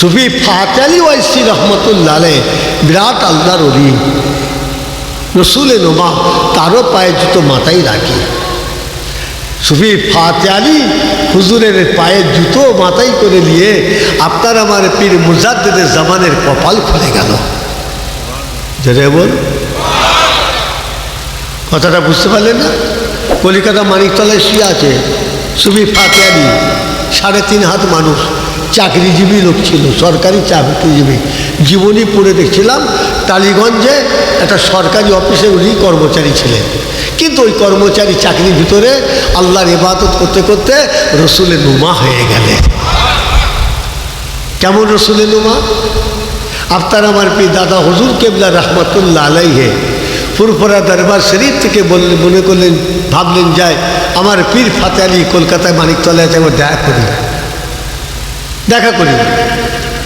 সুফি ফাতালি ওয়াইসি রহমতুল্লাহ বিরাট আল্লাহর অলি রসুলে নোমা তারও পায়ে জুতো মাথায় রাখি। সুফি ফাতে আলী হুজুরের পায়ের জুতো মাথায় করে নিয়ে আপনার আমার পীর মুজাদ্দেদের জামানের কপাল খুলে গেল। জেরে বল। কথাটা বুঝতে পারলেন না? কলিকাতা মানিকতলায় শুয়ে আছে সুফি ফাতে আলী, সাড়ে তিন হাত মানুষ। চাকরিজীবী লোক ছিল, সরকারি চাকরিজীবী। জীবনী পড়ে দেখছিলাম, টালিগঞ্জে একটা সরকারি অফিসে উনি কর্মচারী ছিলেন। কিন্তু ওই কর্মচারী চাকরির ভিতরে আল্লাহর ইবাদত করতে করতে রসুলে নুমা হয়ে গেলেন। কেমন রসুলে নুমা? আপনার আমার পি দাদা হুজুর কেবলা রহমতুল্লাহ আলাইহে, ফুরফুরা দরবার শরীফ থেকে বললেন, মনে করলেন, ভাবলেন যায় আমার পীর ফাতে আলী কলকাতায় মানিকতলায় আমার দেখা করি। দেখা করি।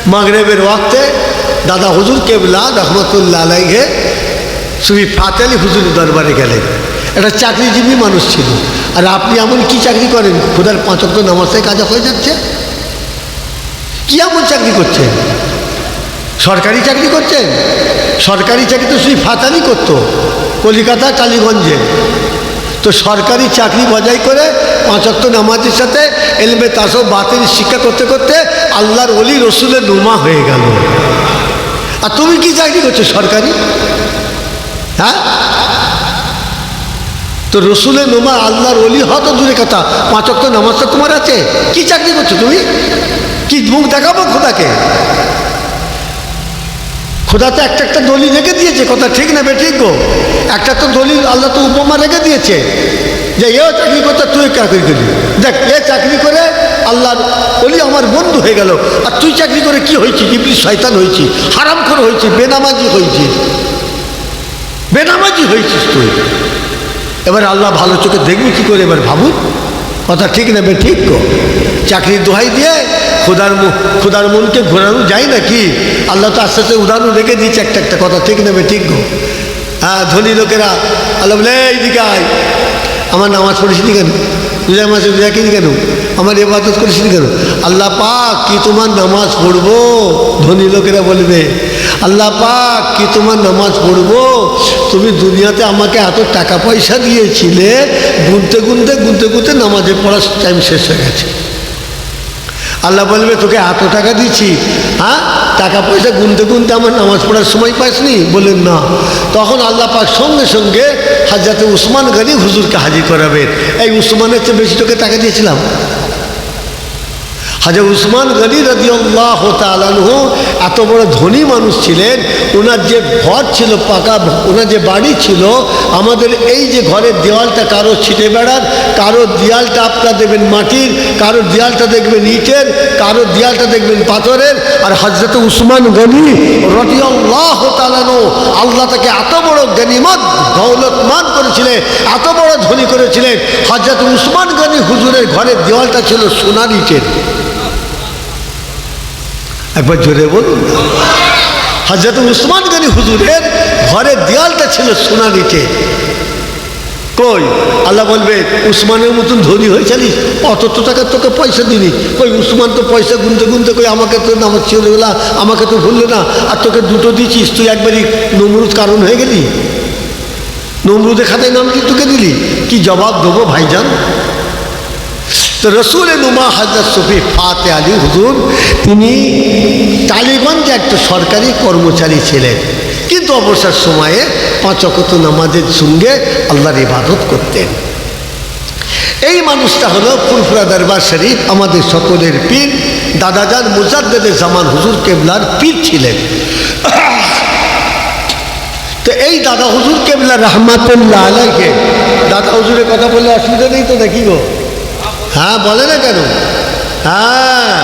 মাগরেবের ওয়াক্তে দাদা হুজুর কেবলা রহমতুল্লাহ আলাইহে সুবি ফাতে আলী হুজুরের দরবারে গেলেন। একটা চাকরিজীবী মানুষ ছিল। আর আপনি এমন কি চাকরি করেন? খোদার পাঁচক্ত নামাজে কাজা হয়ে যাচ্ছে? কি এমন চাকরি করছেন? সরকারি চাকরি করছেন? সরকারি চাকরি তো শ্রী ফাতালি করতো, কলিকাতা, টালিগঞ্জে। তো সরকারি চাকরি বজায় করে পাঁচক্ত নামাজের সাথে এলমে তাসব বাতিল শিক্ষা করতে করতে আল্লাহর অলি রসুলের নুমা হয়ে গেল। আর তুমি কি চাকরি করছ সরকারি? হ্যাঁ? তো রসুলের নোমা আল্লাহর অলি হত দূরে কথা। পাঁচক তো নামাজটা তোমার আছে। কি চাকরি করছ তুমি? কি মুখ দেখাবো খোদাকে? খোদা তো একটা একটা দলিল রেখে দিয়েছে। কথা ঠিক না বে ঠিক গো? একটা তো দলিল আল্লাহ তো উপমা রেখে দিয়েছে। যে এও চাকরি করতে তুই চাকরি করবি। দেখ এ আল্লাহর অলি আমার বন্ধু হয়ে গেল। আর তুই চাকরি করে কি হয়েছি? ইবলিশ শয়তান হয়েছি হারাম করে হয়েছি, বেনামাজি হয়েছিস বেনামাজি হয়েছিস তুই। এবার আল্লাহ ভালো চোখে দেখবি কি করে এবার ভাবুন। কথা ঠিক নেবে ঠিক গো চাকরির দোহাই দিয়ে খোদার খোদার মনকে ঘোরানো যায় না কি আল্লাহ তো আস্তে আস্তে উদাহরণ রেখে দিয়েছে একটা একটা কথা ঠিক নেবে ঠিক গো হ্যাঁ ধনী লোকেরা, আল্লাহ বলে এইদিকে আয়। আমার নামাজ পড়েছিলি কেন? রোজা মাসে রোজা কিনি? কেন আমার এবাদত করেছিলি কেন? আল্লাহ পাক কি তোমার নামাজ পড়ব? ধনী লোকেরা বলবে, আল্লাহ পাক কি তোমার নামাজ পড়ব? তুমি দুনিয়াতে আমাকে এত টাকা পয়সা দিয়েছিলে, গুনতে গুনতে গুনতে গুনতে নামাজে পড়ার টাইম শেষ হয়ে গেছে। আল্লাহ বলবে, তোকে এত টাকা দিচ্ছি হ্যাঁ? টাকা পয়সা গুনতে গুনতে আমার নামাজ পড়ার সময় পাসনি? বলেন না। তখন আল্লাহ পাক সঙ্গে সঙ্গে হাজরাতে উসমান গানি হুজুরকে হাজির করাবেন এই উসমানের চেয়ে বেশি তোকে টাকা দিয়েছিলাম? হাজার উসমান রদি আল্লাহ তালানহ এত বড় ধনী মানুষ ছিলেন ওনার যে ঘর ছিল পাকা ওনার যে বাড়ি ছিল, আমাদের এই যে ঘরের দেওয়ালটা কারও ছিটে বেড়ার, কারও দেয়ালটা আপনার দেখবেন মাটির, কারও দেয়ালটা দেখবেন ইটের, কারও দেয়ালটা দেখবেন পাথরের, আর হজরত উসমান গনি রদি আল্লাহ তালানো আল্লাহ তাকে এত বড় গনিমত, দৌলতমান করেছিলেন, এত বড় ধনী করেছিলেন। হজরত উসমান গনি হুজুরের ঘরের দেওয়ালটা ছিল সোনার ইটের। একবার জোরে বলুন। হজরত উসমান গনি হুজুরের ঘরের দেয়ালটা ছিল সোনা নিচে কই? আল্লাহ বলবে, উসমানের মতন ধনী হয়েছিলিস অত তো টাকা তোকে পয়সা দিনি কই, উসমান তো পয়সা গুনতে গুনতে কই, আমাকে তো ছেড়ে গেলা আমাকে তো ভুললো না, আর তোকে দুটো দিচ্ছিস তুই একবারই নমরুদ কারণ হয়ে গেলি? নমরুদের খাতায় নাম কি তোকে দিলি? কি জবাব দেবো ভাইজান? তো রসুল নুমা হাজরত সফি ফাতে আলী হুজুর, তিনি টালিগঞ্জে একটা সরকারি কর্মচারী ছিলেন। কিন্তু অবসর সময়ে পাঁচ অকত নামাজের সঙ্গে আল্লাহর ইবাদত করতেন। এই মানুষটা হলো ফুরফুরা দরবার শরীফ, আমাদের সকলের পীর, দাদাজান মুজাদ্দেদের জামান হুজুর কেবলার পীর ছিলেন। তো এই দাদা হুজুর কেবলা রহমাতুল্লাহ আলাইকে দাদা হুজুরের কথা বললে অসুবিধা নেই তো দেখি গো? হ্যাঁ বলে না কেন? হ্যাঁ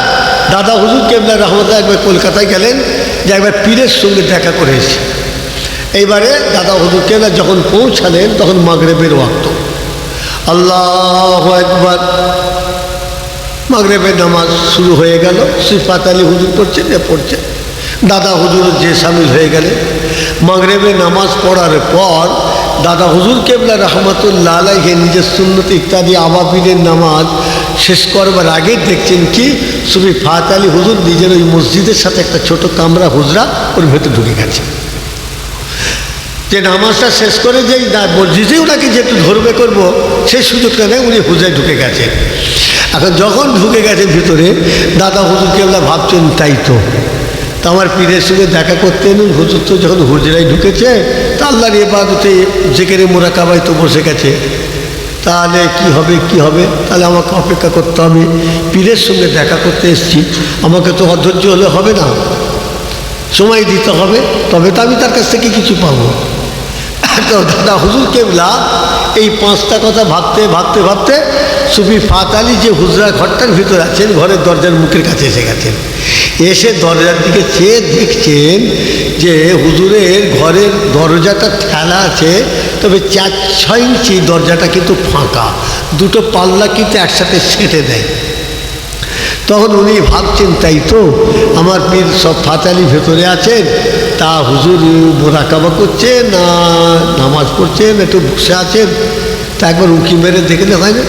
দাদা হুজুর কেবলা রহমতুল্লাহ একবার কলকাতায় গেলেন, যে একবার পীরের সঙ্গে দেখা করে এসে। এইবারে দাদা হুজুর কেবলা যখন পৌঁছালেন, তখন মাগরেবের ওয়াক্ত। আল্লাহ একবার মাগরেবের নামাজ শুরু হয়ে গেল, সিফাত আলী হুজুর পড়ছেন, এ পড়ছেন। দাদা হুজুর যে সামিল হয়ে গেলেন। মাগরেবে নামাজ পড়ার পর দাদা হুজুর কেবলা রহমতুল্লাহ আলাইহে নিজের সুন্নত ইত্যাদি আবাবিনের নামাজ শেষ করবার আগে দেখছেন কি? সুফি ফাত আলী হুজুর নিজের ওই মসজিদের সাথে একটা ছোট কামরা হুজরা ওর ভেতর ঢুকে গেছে। যে নামাজটা শেষ করে যেই মসজিদে ওনাকে যেহেতু ধরবে করব, সেই সুযোগটা নেই, উনি হুজরায় ঢুকে গেছে। এখন যখন ঢুকে গেছে ভিতরে, দাদা হুজুর কেবলা ভাবছেন, তাই তো। তা আমার পীরের সঙ্গে দেখা করতে এলেন হুজুর তো যখন হুজরায় ঢুকেছে, তা আল্লাহর এবাদতে যেখানে মোরাকাবাই তো বসে গেছে। তাহলে কি হবে কি হবে? তাহলে আমাকে অপেক্ষা করতে হবে। পীরের সঙ্গে দেখা করতে এসেছি। আমাকে তো অধৈর্য হলে হবে না। সময় দিতে হবে, তবে তো আমি তার কাছ থেকে কিছু পাবো। তো দাদা হুজুর কেবলা, এই পাঁচটা কথা ভাবতে ভাবতে ভাবতে সুফি ফাত আলী যে হুজরা ঘরটার ভিতর আছেন, ঘরের দরজার মুখের কাছে এসে গেছেন। এসে দরজার দিকে চেয়ে দেখছেন যে হুজুরের ঘরের দরজাটা ঠেলা আছে, তবে চার, ছয় ইঞ্চি দরজাটা কিন্তু ফাঁকা। দুটো পাল্লা কিন্তু একসাথে সেঁটে দেয়। তখন উনি ভাবছেন, তাই তো আমার পীর সব ফাতালি ভেতরে আছেন, তা হুজুর মোরাকাবা করছেন না, নামাজ পড়ছেন, একটু বসে আছেন? তা একবার উঁকি মেরে দেখলে হয় না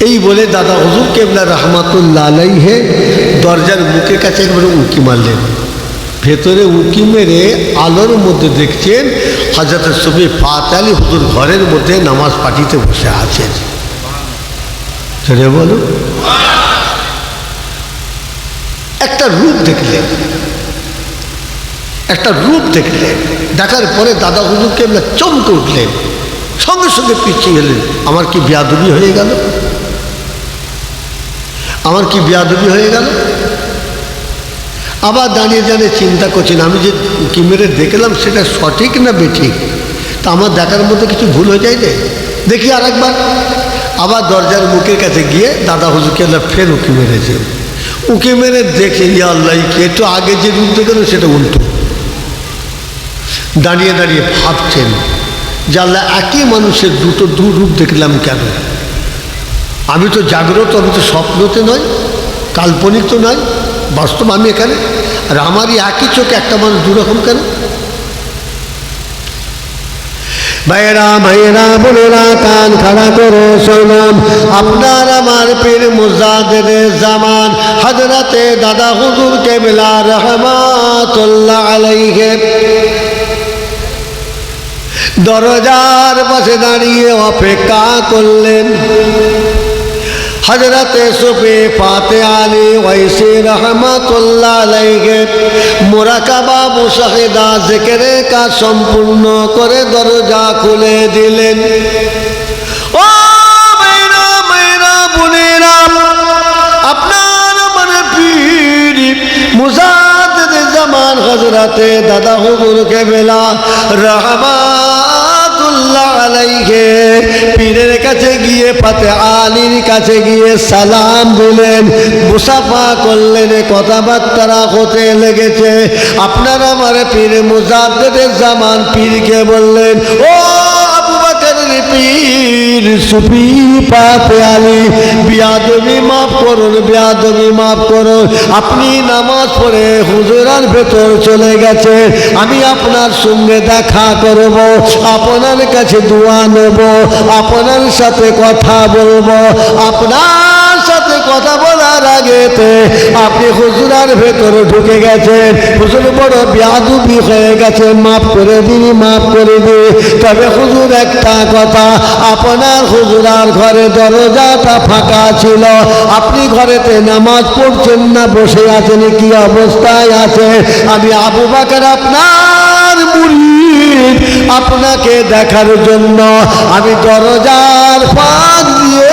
এই বলে দাদা হুজুর কেবলা রহমাতুল্লা আলাইহে দরজার মুখের কাছে একবার উঁকি মারলেন। ভেতরে উঁকি মেরে আলোর মধ্যে দেখছেন হজরত সফি ফাত আলী হুজুর ঘরের মধ্যে নামাজ পাঠিতে বসে আছেন। ছেড়ে বলো। একটা রূপ দেখলেন। একটা রূপ দেখলেন। দেখার পরে দাদা হুজুরকে আমরা চমকে উঠলেন। সঙ্গে সঙ্গে পিছিয়ে গেলেন। আমার কি বিয়াদবি হয়ে গেল? আমার কি বিয়াদবি হয়ে গেল? আবার দাঁড়িয়ে দাঁড়িয়ে চিন্তা করছেন, আমি যে কি মেরে দেখলাম সেটা সঠিক না বেঠিক? তা আমার দেখার মধ্যে কিছু ভুল হয়ে যায় যে? দেখি আর একবার আবার দরজার মুখের কাছে গিয়ে দাদা হুজুরকে আল্লাহ ফের উঁকি মেরেছে। উঁকি মেরে দেখে, ইয়া আল্লাহ কি? একটু আগে যে রূপ দেখেন সেটা উল্টো। দাঁড়িয়ে দাঁড়িয়ে ভাবছেন যে আল্লাহ একই মানুষের দুটো দু রূপ দেখলাম কেন? আমি তো জাগ্রত, আমি তো স্বপ্নতে নয় কাল্পনিক তো নয় বাস্তব আমি এখানে। আর আমারই একই চোখে একটা মানুষ দুরকম কেন? ভাইয়েরা ভাইয়েরা, বোনেরা, কান খাড়া করে শোনাম আপনার আমার পীর মুজাদের জামান হাজরাতে দাদা হুজুর কেবলা রহমাতুল্লাহ আলাইহে। দরজার পাশে দাঁড়িয়ে অপেক্ষা করলেন। হজরতে সুফি ফাতে আলী ওয়াইসি রহমাতুল্লাহ আলাইহি মুরাকাবা মুশাহিদা জিকিরে কাজ সম্পূর্ণ করে দরজা খুলে দিলেন। ও মেরা বোনেরা, আপনার আমার পীর মুজাদ্দিদ জামান হজরতে দাদা হুজুর কেবলা পীরের কাছে গিয়ে পাতে আলীর কাছে গিয়ে সালাম দিলেন। মুসাফা করলেন কথাবার্তা হতে লেগেছে। আপনার আমার পীর মুজাদ্দের জামান পীরকে বললেন, ও আবু বকরের পীর সুফি আলী, বিয়াদবি মাফ করুন বিয়াদবি মাফ করুন আপনি নামাজ পড়ে হুজুরার ভেতর চলে গেছে, আমি আপনার সঙ্গে দেখা করব, আপনার কাছে দোয়া নেব, আপনার সাথে কথা বলব, আপনার কথা বলার আগেতে আপনি হুজুরার ভেতর ঢুকে গেছেন। হুজুর বড় বিয়াদুবি হয়ে গেছে, মাফ করে দিনি, মাফ করে দি তবে হুজুর একটা কথা, আপনার হুজুরার ঘরে দরজাটা ফাঁকা ছিল। আপনি ঘরেতে নামাজ পড়ছেন না, বসে আছেন, কি অবস্থায় আছে আমি আবু বাকার আপনার মুরিদ, আপনাকে দেখার জন্য আমি দরজার ফাঁক দিয়ে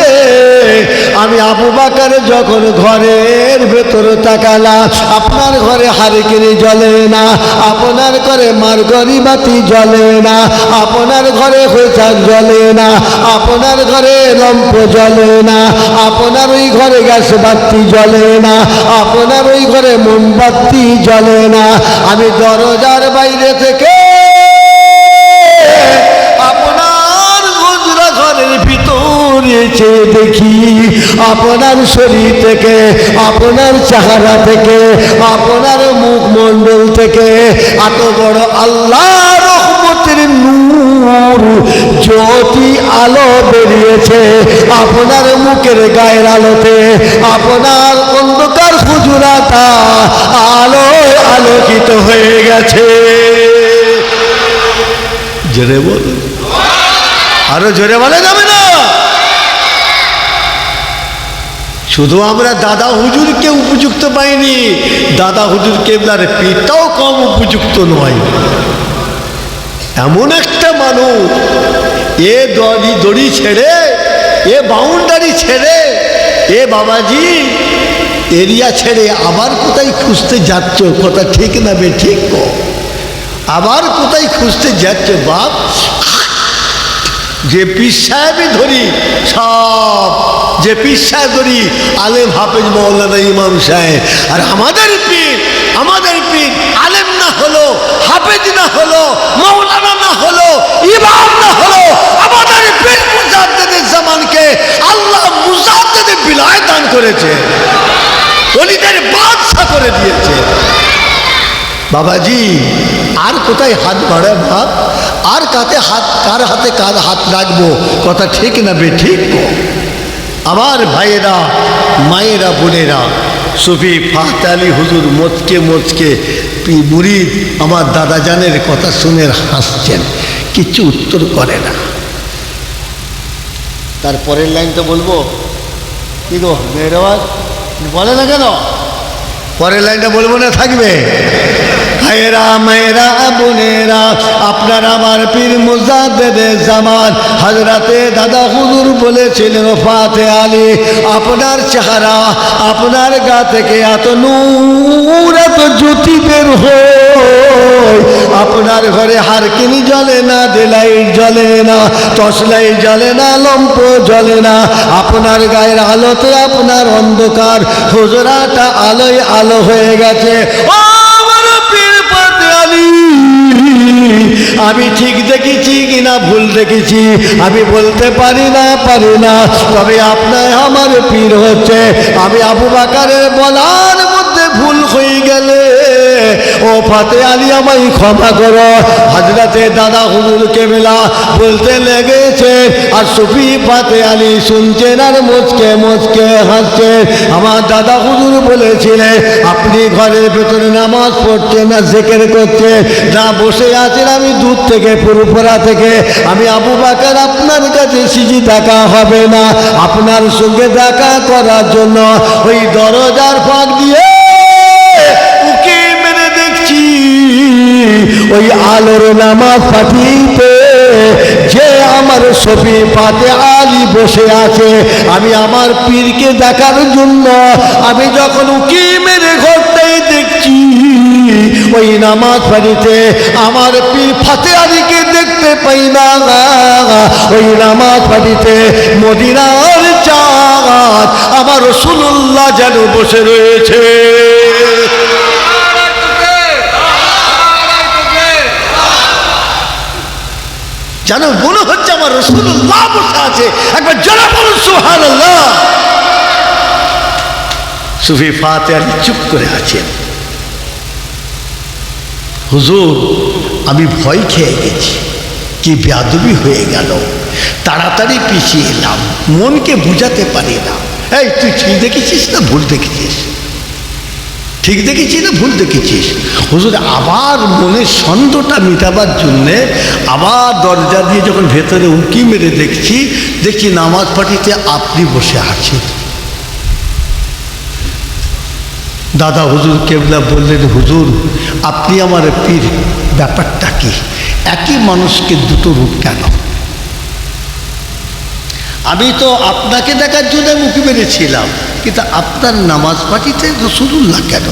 আমি আবু বাকার যখন ঘরের ভেতর তাকালাম, আপনার ঘরে হারিকেনি জ্বলে না, আপনার ঘরে মারগরি বাতি জ্বলে না, আপনার ঘরে হোচাক জ্বলে না, আপনার ঘরে লম্প জ্বলে না, আপনার ওই ঘরে গ্যাস বাতি জ্বলে না, আপনার ওই ঘরে মোমবাতি জ্বলে না। আমি দরজার বাইরে থেকে চেয়ে দেখি। আপনার শরীর থেকে, আপনার চেহারা থেকে, আপনার মুখমণ্ডল থেকে এত বড় আল্লাহ রহমতের নূর জ্যোতি আলো বেরিয়েছে। আপনার মুখের গায়ের আলোতে, আপনার অন্ধকার হুজুরাটা আলোয় আলোকিত হয়ে গেছে। জোরে বল। আরও জোরে বলা যাবে না? শুধু আমরা দাদা হুজুরকে উপযুক্ত পাইনি, দাদা হুজুর কেবলার পিতাও কম উপযুক্ত নয়। এমন একটা মানুষ, এ দড়ি দড়ি ছেড়ে, এ বাউন্ডারি ছেড়ে, এ বাবাজি, এরিয়া ছেড়ে আবার কোথায় খুঁজতে যাচ্ছ? কথা ঠিক না বে, ঠিক আবার কোথায় খুঁজতে যাচ্ছ? বাপ যে পীর সাহেবই ধরি সব যে পীর সাহেব ধরি আলেম হাফেজ মৌলানা ইমাম সাহেব। আর আমাদের পীর আমাদের পীর আলেম না হলো, হাফেজ না হলো, মৌলানা না হলো, ইমাম না হলো। আমাদের পীর মুজাদ্দেদের জামানকে আল্লাহ মুজাদ্দেদের বিলায় দান করেছে। অলিদের বাদশা করে দিয়েছে। বাবাজি, আর কোথায় হাত বাড়ে ভাব আর কাতে হাত, কার হাতে কার হাত রাখব? কথা ঠিক না বে, ঠিক আমার ভাইয়েরা, মায়েরা, বোনেরা, সুফি ফাহত আলী হুজুর মোচকে মোচকে মুরিদ আমার দাদা জানের কথা শুনে হাসছেন, কিছু উত্তর করে না। তার তারপরের লাইনটা বলব, কি গো মেয়েরাজ বলে না কেন? পরের লাইনটা বলব না থাকবে? ভাইয়েরা, মেয়েরা, বোনেরা, আপনার আমার পীর মুজাদ্দেদে জামান হাজরাতে দাদা হুজুর বলেছিলেন ফাতে আলী, আপনার চেহারা আপনার গা থেকে এত নূর, এত জ্যোতি বের আপনার ঘরে হারকিনি জ্বলে না, দেলাইট জ্বলে না টসলাইট জ্বলে না, লম্প জ্বলে না। আপনার গায়ের আলোতে আপনার অন্ধকার, হুজরাটা আলোয় আলো হয়ে গেছে। ও আমি ঠিক দেখেছি কি না ভুল দেখেছি, আমি বলতে পারি না পারি না, তবে আপনার আমার পীর হচ্ছে। আমি আবু বাকারের বলার মধ্যে ভুল হয়ে গেলে। ফাতে আলী আমায় ক্ষমা করো। হাজরাতে দাদা হুজুর কেবেলা বলতে লেগেছে, আর সুফি ফাতে আলী শুনছেন আর মুচকে মুচকে হাসছেন আমার দাদা হুজুর বলেছিলেন আপনি ঘরের ভেতরে নামাজ পড়ছেন না, জেকের করছেন না বসে আছেন আমি দূর থেকে পুরুপরা থেকে। আমি আবু বাকার আপনার কাছে সিজি দেখা হবে না। আপনার সঙ্গে দেখা করার জন্য ওই দরজার ফাঁক দিয়ে ওই আলোর নামাজ পাঠিতে যে আমার সফি পাতে আলী বসে আছে। আমি আমার পীরকে দেখার জন্য আমি যখন উকি মেরে ঘরটাই দেখছি, ওই নামাজ বাড়িতে আমার পীর ফাতে আলীকে দেখতে পাই না। ওই নামাজ বাড়িতে মদিনার চাঁদ আমার রসুল্লাহ যেন বসে রয়েছে। যেন মনে হচ্ছে আমার রসুল্লাহ বসে আছে। একবার জনা বলুন সুহান সুফি ফাতে আলী চুপ করে আছেন হুজুর, আমি ভয় খেয়ে গেছি। কি বেয়াদবি হয়ে গেল। তাড়াতাড়ি পিছিয়ে এলাম। মনকে বুঝাতে পারি না। এই, তুই ঠিক দেখেছিস না ভুল দেখেছিস? ঠিক দেখেছিস না ভুল দেখেছিস? হুজুর, আবার মনের সন্দেহটা মেটাবার জন্যে আবার দরজা দিয়ে যখন ভেতরে উঁকি মেরে দেখছি দেখছি নামাজ পাঠিতে আপনি বসে আছেন। দাদা হুজুর, কেবলা বললেন, হুজুর, আপনি আমার পীর, ব্যাপারটা কি? একই মানুষকে দুটো রূপ কেন? আমি তো আপনাকে দেখার জন্য মুখে মেরেছিলাম, কিন্তু আপনার নামাজ পাঠিতে রসুল্লাহ কেন?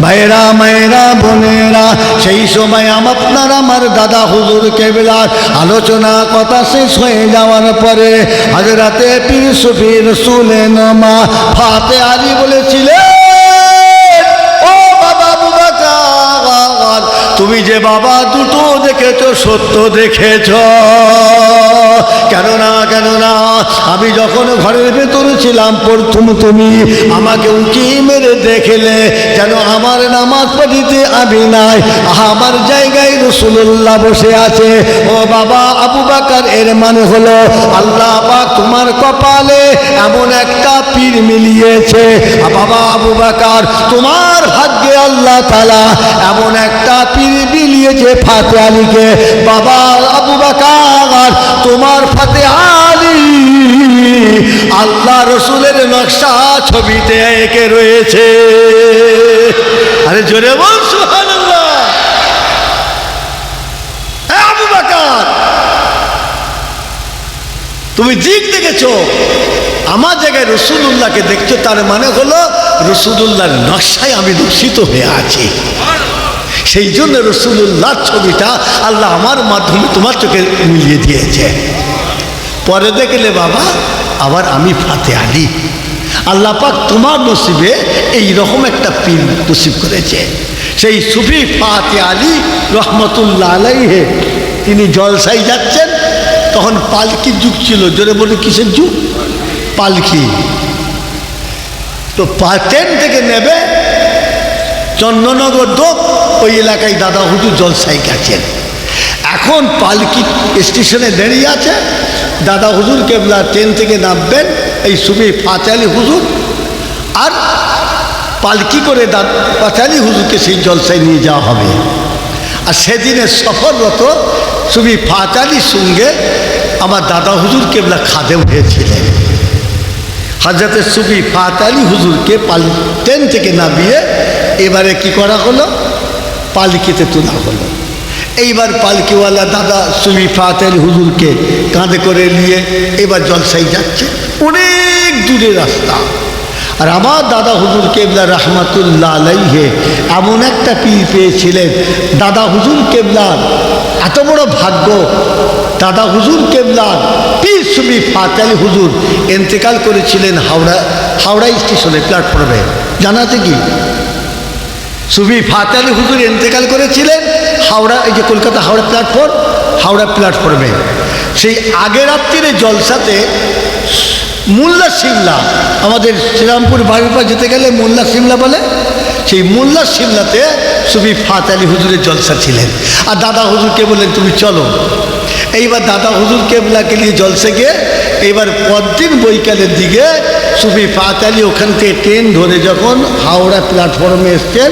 ভাইরা মায়েরা, বোনেরা, সেই সময় আম, আপনার আমার দাদা হুজুর কেবলার আলোচনা কথা শেষ হয়ে যাওয়ার পরে হাজরাতে পীর সুফির সুলেন মা ফাতে আলী বলেছিলেন তুমি যে বাবা দুটো দেখেছ, সত্য দেখেছ। কেননা কেননা, আমি যখন ঘরের ভেতরে ছিলাম, প্রথম তুমি আমাকে উঁকি মেরে দেখলে, যেন আমার নামাজ পড়িতে আমি নাই। আমার জায়গায় রসুল্লাহ বসে আছে। ও বাবা আবু এর মানে হলো আল্লাহ পাক তোমার কপালে এমন একটা পীর মিলিয়েছে। বাবা আবু বাকার, তোমার ভাগ্যে আল্লাহ তালা এমন একটা পীর মিলিয়েছে ফাতে আলীকে। বাবা আবু বাকার, তোমার ফাতে আলী আল্লাহ রসুলের নকশা ছবিতে এঁকে রয়েছে। আরে জোরে বল, সুবহানাল্লাহ এ আবু বাকার তুমি দিক দেখেছ। আমার জায়গায় রসুল্লাহকে দেখছ, তার মানে হলো রসুল্লাহর নকশায় আমি দূষিত হয়ে আছি। সেই জন্য রসুল্লাহ ছবিটা আল্লাহ আমার মাধ্যমে তোমার চোখে মিলিয়ে দিয়েছে। পরে দেখলে বাবা, আবার আমি ফাতে আলি। আল্লাহ পাক তোমার নসিবে এই রকম একটা পিন নসিব করেছে। সেই সুফি ফাতে আলী রহমতুল্লাহ আলাইহে, তিনি জলসাই যাচ্ছেন তখন পালকি যুগ ছিল, জোরে বলে কিসের যুগ? পালকি। তো ট্রেন থেকে নেবে চন্দ্রনগর ডোক ওই এলাকায় দাদা হুজুর জলসাই গেছেন। এখন পালকি স্টেশনে দাঁড়িয়ে আছে, দাদা হুজুর কেবলা ট্রেন থেকে নামবেন, এই সুবি পাঁচালি হুজুর, আর পালকি করে পাঁচালি হুজুরকে সেই জলসায় নিয়ে যাওয়া হবে। আর সেদিনের সফররত সুবি পাঁচালির সঙ্গে আমার দাদা হুজুর কেবলা খাদে উঠেছিলেন হাজরতে সুফি ফাত আলী হুজুরকে পাল ট্রেন থেকে নামিয়ে এবারে কি করা হলো? পালকিতে তোলা হলো। এইবার পালকিওয়ালা দাদা সুফি ফাত আলী হুজুরকে কাঁধে করে নিয়ে এবার জলসাই যাচ্ছে। অনেক দূরে রাস্তা। আর আমার দাদা হুজুর কেবলা রহমাতুল্লাহ আলাইহে এমন একটা পীর পেয়েছিলেন। দাদা হুজুর কেবলার এত বড় ভাগ্য। দাদা হুজুর কেবলার পীর সুবি ফাতালি হুজুর এন্তেকাল করেছিলেন হাওড়া হাওড়া স্টেশনে প্ল্যাটফর্মে। জানা আছে কি? সুবি ফাতালি হুজুর এন্তেকাল করেছিলেন হাওড়া, এই যে কলকাতা হাওড়া প্ল্যাটফর্ম, হাওড়া প্ল্যাটফর্মে। সেই আগের রাত্রিরে জলসাতে মোল্লা সিমলা, আমাদের শ্রীরামপুর বাড়ির যেতে গেলে মোল্লা সিমলা বলে সেই মোল্লা সিমলাতে সুবি ফাত আলী হুজুরের জলসা ছিলেন। আর দাদা হুজুরকে বললেন, তুমি চলো। এইবার দাদা হুজুর কেবলাকে নিয়ে জলসে গিয়ে এইবার পরদিন বৈকালের দিকে সুফি ফাত আলী ওখান থেকে ট্রেন ধরে যখন হাওড়া প্ল্যাটফর্মে এসছেন,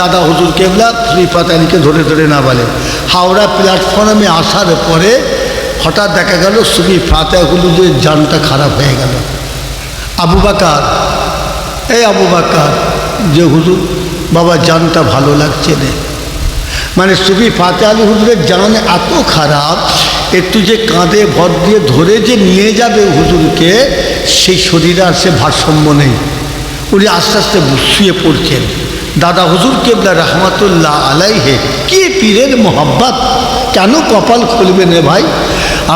দাদা হুজুর কেবলা সুফি ফাত আলীকে ধরে ধরে না বলে হাওড়া প্ল্যাটফর্মে আসার পরে হঠাৎ দেখা গেল, সুফি ফাতে হুজুরের জানটা খারাপ হয়ে গেল। আবু বাকার, এই আবু বাকার, যে হুজুর বাবা, জানটা ভালো লাগছে রে মানে সুফি ফাতে আলী হুজুরের জান এত খারাপ, একটু যে কাঁধে ভর দিয়ে ধরে যে নিয়ে যাবে হুজুরকে, সেই শরীরে আর সে ভারসাম্য নেই। উনি আস্তে আস্তে শুয়ে পড়ছেন। দাদা হুজুর কেবলা রহমাতুল্লাহ আলাইহে, কি পীরের মোহাব্বত, কেন কপাল খুলবে নে ভাই?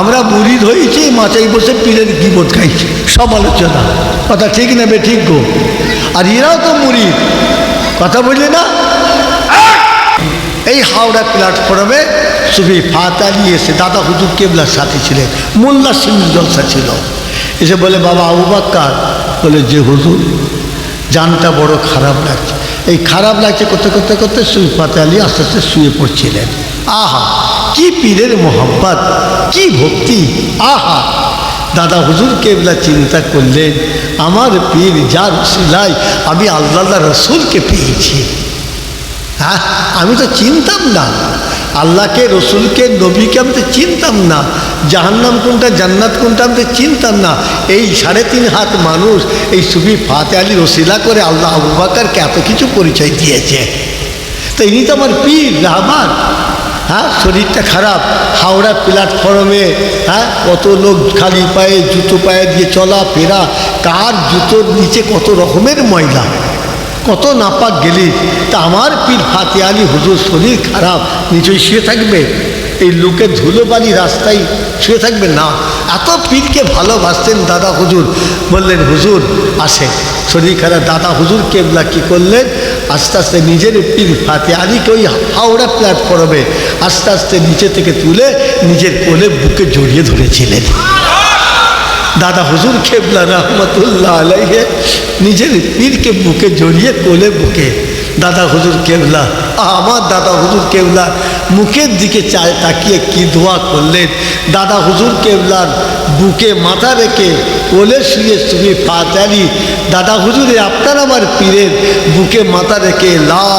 আমরা মুড়িদ হয়েছি মাচাই বসে পীরের গিবত খাইছি। আলোচনা কথা ঠিক নেবে ঠিক গো? আর এরাও তো মুড়িদ। কথা বললি না? এই হাওড়া প্ল্যাটফর্মে সুফি ফাতালি এসে দাদা হুজুর কেবলার সাথে ছিলেন, মোল্লা সিং জলসা ছিল। এসে বলে, বাবা আবু বাক্কার বলে, যে হুজুর, জানটা বড় খারাপ লাগছে। এই খারাপ লাগছে করতে করতে করতে সুফি ফাতে আলী আস্তে আস্তে শুয়ে পড়ছিলেন। আহা, কি পীরের মোহাম্মত কি ভক্তি, আহা! দাদা হুজুর কেবলা চিন্তা করলেন আমার পীর যার সিলাই আমি আল্লাহ রসুলকে পেয়েছি। হ্যাঁ আমি তো চিনতাম না। আল্লাহকে, রসুলকে, নবীকে আমি তো চিনতাম না। জাহান্নাম কোনটা, জান্নাত কোনটা আমি তো চিনতাম না। এই সাড়ে তিন হাত মানুষ, এই সুফি ফাতে আলী রসিলা করে আল্লাহ আবু বাকারকে এত কিছু পরিচয় দিয়েছে। তো ইনি তো আমার পীর, রহমান। হ্যাঁ শরীরটা খারাপ, হাওড়া প্ল্যাটফর্মে হ্যাঁ কত লোক খালি পায়ে, জুতো পায়ে দিয়ে চলা, ফেরা কার জুতোর নিচে কত রকমের ময়লা? কত নাপাক গেলি? তা আমার পীর ফাতে আলী হুজুর শরীর খারাপ নিচই শুয়ে থাকবে। এই লোকের ধুলোবালি রাস্তায় শুয়ে থাকবে না। এত পীরকে ভালোবাসতেন দাদা হুজুর। বললেন, হুজুর, আসে। শরীর খারাপ, দাদা হুজুর কেবলা কী করলেন? আস্তে আস্তে নিজের পীর ফাতে আলীকে ওই হাওড়া প্ল্যাটফর্মে আস্তে আস্তে নিচে থেকে তুলে নিজের কোলে বুকে জড়িয়ে ধরেছিলেন। দাদা হুজুর খেবলা রহমতুল্লাহ আলাইহে, নিজের পীরকে বুকে জড়িয়ে কোলে বুকে, দাদা হুজুর কেবলা, আমার দাদা হুজুর কেবলা, মুখের দিকে চায় তাকিয়ে কি দোয়া করলেন? দাদা হুজুর কেবলার বুকে মাথা রেখে কোলে শুয়ে তুমি ফাতারি দাদা হুজুরে, আপনার আমার পীরের বুকে মাথা রেখে, লা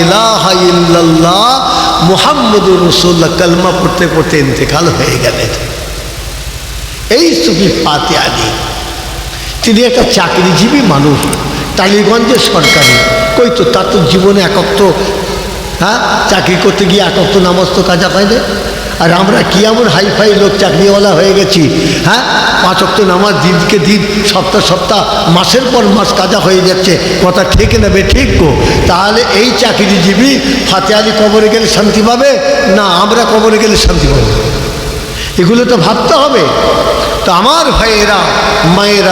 ইলাহা ইল্লাল্লাহ, মুহাম্মদুর রসুল্লাহ, কালমা পড়তে পড়তে ইন্তেকাল হয়ে গেলেন। এই সুফি ফাতে আলী তিনি একটা চাকরিজীবী মানুষ টালিগঞ্জের সরকারি। কই তো, তার তো জীবনে একত্র হ্যাঁ? চাকরি করতে গিয়ে একত্র তো নামাজ তো কাজা পায় না? আর আমরা কি এমন হাইফাই লোক, চাকরিওয়ালা হয়ে গেছি হ্যাঁ? পাঁচ অক্ট নামাজ দিনকে দিন, সপ্তাহ সপ্তাহ, মাসের পর মাস কাজা হয়ে যাচ্ছে। কথা ঠিক নেবে ঠিক গো? তাহলে এই চাকরিজীবী ফাতে আলী কবরে গেলে শান্তি পাবে? না, আমরা কবরে গেলে শান্তি পাবো। এগুলো তো ভাবতে হবে। তো আমার ভাইয়েরা মায়েরা